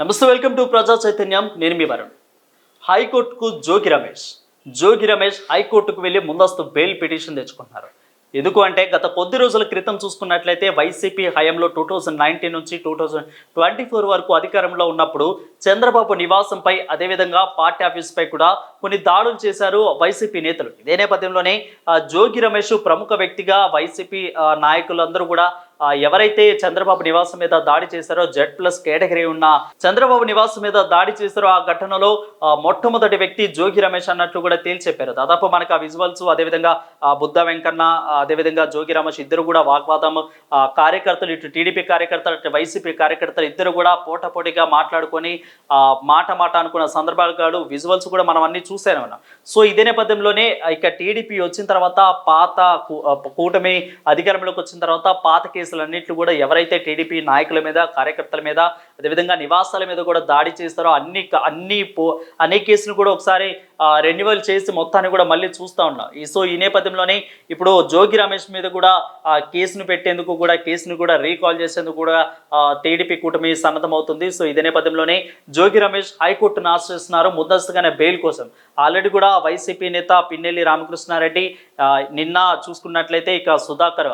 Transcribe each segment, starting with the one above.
నమస్తే welcome to ప్రజా చైతన్యం. నేను మీ వరుణ్. హైకోర్టుకు జోగి రమేష్. జోగి రమేష్ హైకోర్టుకు వెళ్ళి ముందస్తు బెయిల్ పిటిషన్ తెచ్చుకున్నారు ఎందుకు అంటే గత కొద్ది రోజుల క్రితం చూసుకున్నట్లయితే వైసీపీ హయాంలో టూ థౌజండ్ నైన్టీన్ నుంచి టూ థౌజండ్ ట్వంటీ ఫోర్ వరకు అధికారంలో ఉన్నప్పుడు చంద్రబాబు నివాసంపై అదేవిధంగా పార్టీ ఆఫీస్పై కూడా కొన్ని దాడులు చేశారు వైసీపీ నేతలు. ఇదే నేపథ్యంలోనే జోగి రమేష్ ప్రముఖ వ్యక్తిగా వైసీపీ నాయకులందరూ కూడా ఎవరైతే చంద్రబాబు నివాసం మీద దాడి చేశారో జెడ్ ప్లస్ కేటగిరీ ఉన్న చంద్రబాబు నివాసం మీద దాడి చేశారో ఆ ఘటనలో మొట్టమొదటి వ్యక్తి జోగి రమేష్ అన్నట్లు కూడా తేల్చెప్పారు దాదాపు మనకు ఆ విజువల్స్ అదేవిధంగా బుద్ధ వెంకన్న అదేవిధంగా జోగి రమేష్ ఇద్దరు కూడా వాగ్వాదం కార్యకర్తలు ఇటు టీడీపీ కార్యకర్తలు ఇటు వైసీపీ కార్యకర్తలు ఇద్దరు కూడా పోటాపోటీగా మాట్లాడుకొని ఆ, మాట మాట అనుకున్న సందర్భాలు విజువల్స్ కూడా మనం అన్ని చూసానే ఉన్నాం సో ఇదే నేపథ్యంలోనే ఇక టీడీపీ వచ్చిన తర్వాత పాత కూటమి అధికారంలోకి వచ్చిన తర్వాత పాత కేసు కేసులన్నింటిలో కూడా ఎవరైతే టీడీపీ నాయకుల మీద కార్యకర్తల మీద అదేవిధంగా నివాసాల మీద కూడా దాడి చేస్తారో అన్ని అన్ని పో అనే కేసులు కూడా ఒకసారి రెన్యువల్ చేసి మొత్తాన్ని కూడా మళ్ళీ చూస్తూ ఉన్నాం. ఈ సో ఈ నేపథ్యంలోనే ఇప్పుడు జోగి రమేష్ మీద కూడా ఆ, కేసును పెట్టేందుకు కూడా కేసును కూడా రీకాల్ చేసేందుకు కూడా టీడీపీ కూటమి సన్నద్ధమవుతుంది. సో ఇదే నేపథ్యంలోనే జోగి రమేష్ హైకోర్టును ఆశ్రయిస్తున్నారు ముందస్తుగానే బెయిల్ కోసం. ఆల్రెడీ కూడా వైసీపీ నేత పిన్నెల్లి రామకృష్ణారెడ్డి నిన్న చూసుకున్నట్లయితే ఇక సుధాకర్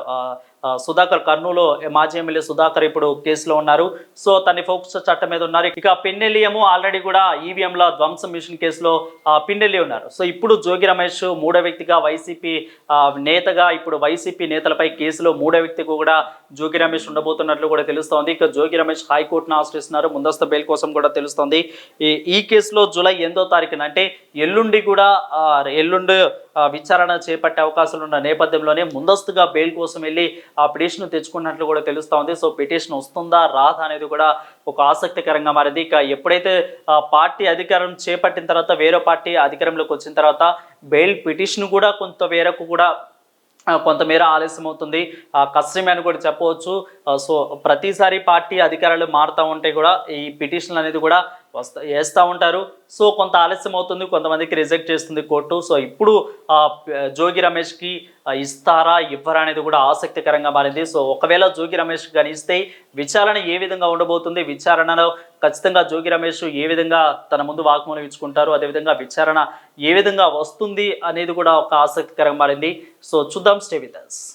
సుధాకర్ కర్నూలు మాజీ ఎమ్మెల్యే సుధాకర్ ఇప్పుడు కేసులో ఉన్నారు. సో తన ఫోక్స్ చట్టం మీద ఉన్నారు. ఇక పిన్నెలియము ఆల్రెడీ కూడా ఈవీఎంల ధ్వంసం మిషన్ కేసులో పిన్నెల్లి ఉన్నారు. సో ఇప్పుడు జోగి రమేష్ మూడో వ్యక్తిగా వైసీపీ నేతగా ఇప్పుడు వైసీపీ నేతలపై కేసులో మూడో వ్యక్తికి కూడా జోగి రమేష్ ఉండబోతున్నట్లు కూడా తెలుస్తోంది. ఇక జోగి రమేష్ హైకోర్టును ఆశ్రయిస్తున్నారు. ముందస్తు బెయిల్ కోసం కూడా తెలుస్తోంది. ఈ ఈ కేసులో జూలై ఎనిమిదో తారీఖున అంటే ఎల్లుండి కూడా ఎల్లుండి విచారణ చేపట్టే అవకాశాలు ఉన్న నేపథ్యంలోనే ముందస్తుగా బెయిల్ కోసం వెళ్ళి ఆ పిటిషన్ తెచ్చుకున్నట్లు కూడా తెలుస్తూ ఉంది. సో పిటిషన్ వస్తుందా రాదా అనేది కూడా ఒక ఆసక్తికరంగా మారింది. ఇక ఎప్పుడైతే పార్టీ అధికారం చేపట్టిన తర్వాత వేరే పార్టీ అధికారంలోకి వచ్చిన తర్వాత బెయిల్ పిటిషన్ కూడా కొంత వేరకు కూడా కొంతమేర ఆలస్యం అవుతుంది ఆ, కష్టమే అని కూడా చెప్పవచ్చు. సో ప్రతిసారి పార్టీ అధికారాలు మారుతూ ఉంటే కూడా ఈ పిటిషన్లు అనేది కూడా వస్తా వేస్తూ ఉంటారు. సో కొంత ఆలస్యం అవుతుంది కొంతమందికి రిజెక్ట్ చేస్తుంది కోర్టు. సో ఇప్పుడు జోగి రమేష్కి ఇస్తారా ఇవ్వరా అనేది కూడా ఆసక్తికరంగా మారింది. సో ఒకవేళ జోగి రమేష్ కానీ ఇస్తే విచారణ ఏ విధంగా ఉండబోతుంది? విచారణలో ఖచ్చితంగా జోగి రమేష్ ఏ విధంగా తన ముందు వాగ్మూలం ఇచ్చుకుంటారు? అదేవిధంగా విచారణ ఏ విధంగా వస్తుంది అనేది కూడా ఒక ఆసక్తికరంగా మారింది. సో చూద్దాం. Stay with.